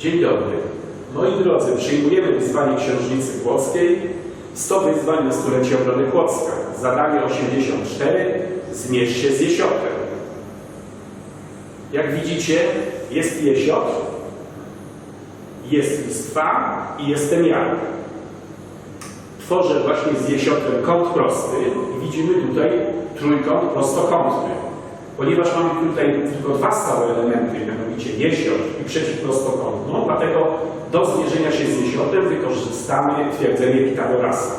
Dzień dobry. Moi drodzy, przyjmujemy wyzwanie Księżnicy Płockiej 100 wyzwań na stulecie obrony Płocka. Zadanie 84. Zmierz się z jesiotem. Jak widzicie, jest jesiot, jest listwa i jestem ja. Tworzę właśnie z jesiotem kąt prosty widzimy tutaj trójkąt prostokątny. Ponieważ mamy tutaj tylko dwa stałe elementy, mianowicie jesiot i przeciwprostokątną, dlatego do zmierzenia się z jesiotem wykorzystamy twierdzenie Pitagorasa.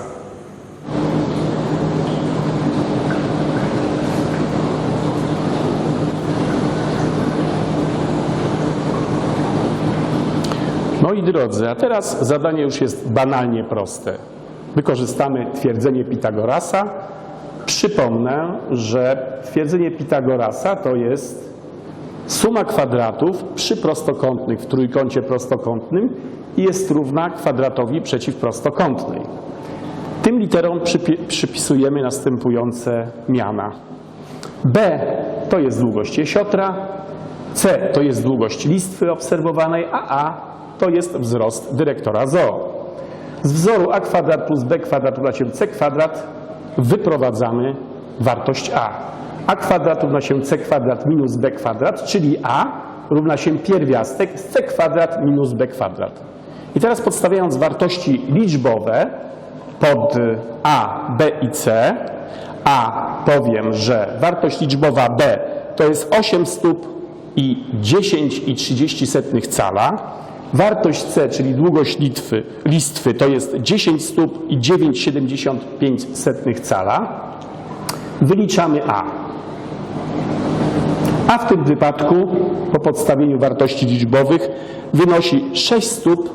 Moi drodzy, a teraz zadanie już jest banalnie proste. Wykorzystamy twierdzenie Pitagorasa. Przypomnę, że twierdzenie Pitagorasa to jest suma kwadratów przy prostokątnych w trójkącie prostokątnym i jest równa kwadratowi przeciwprostokątnej. Tym literom przypi- przypisujemy następujące miana. B to jest długość jesiotra, C to jest długość listwy obserwowanej, a A to jest wzrost dyrektora zoo. Z wzoru a kwadrat plus b kwadrat równa się c kwadrat wyprowadzamy wartość a. a kwadrat równa się c kwadrat minus b kwadrat, czyli a równa się pierwiastek z c kwadrat minus b kwadrat. I teraz podstawiając wartości liczbowe pod a, b i c, a powiem, że wartość liczbowa b to jest 8 stóp i 10,30 cala. Wartość C, czyli długość litwy, listwy, to jest 10 stóp i 9,75 cala. Wyliczamy A. A w tym wypadku po podstawieniu wartości liczbowych wynosi 6 stóp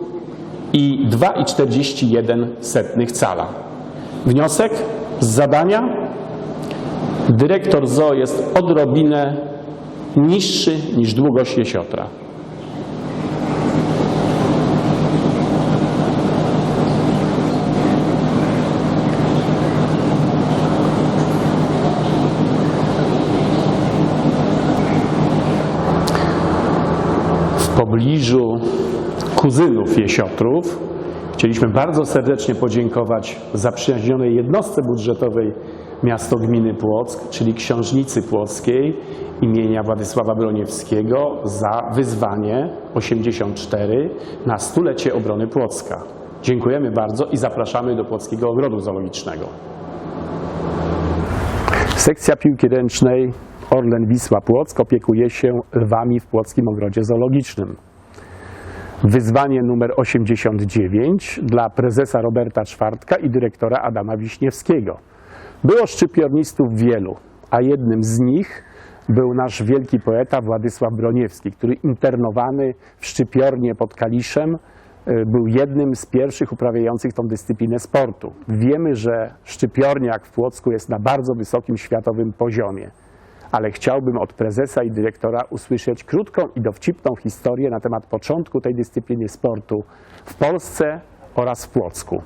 i 2,41 cala. Wniosek z zadania. Dyrektor zoo jest odrobinę niższy niż długość jesiotra. w pobliżu kuzynów jesiotrów. Chcieliśmy bardzo serdecznie podziękować zaprzyjaźnionej jednostce budżetowej miasto gminy Płock, czyli Książnicy Płockiej imienia Władysława Broniewskiego za wyzwanie 84 na stulecie obrony Płocka. Dziękujemy bardzo i zapraszamy do Płockiego Ogrodu Zoologicznego. Sekcja piłki ręcznej Orlen Wisła Płock opiekuje się lwami w Płockim Ogrodzie Zoologicznym. Wyzwanie numer 89 dla prezesa Roberta Czwartka i dyrektora Adama Wiśniewskiego. Było szczypiornistów wielu, a jednym z nich był nasz wielki poeta Władysław Broniewski, który internowany w szczypiornie pod Kaliszem y, był jednym z pierwszych uprawiających tą dyscyplinę sportu. Wiemy, że szczypiorniak w Płocku jest na bardzo wysokim światowym poziomie ale chciałbym od prezesa i dyrektora usłyszeć krótką i dowcipną historię na temat początku tej dyscypliny sportu w Polsce oraz w Płocku.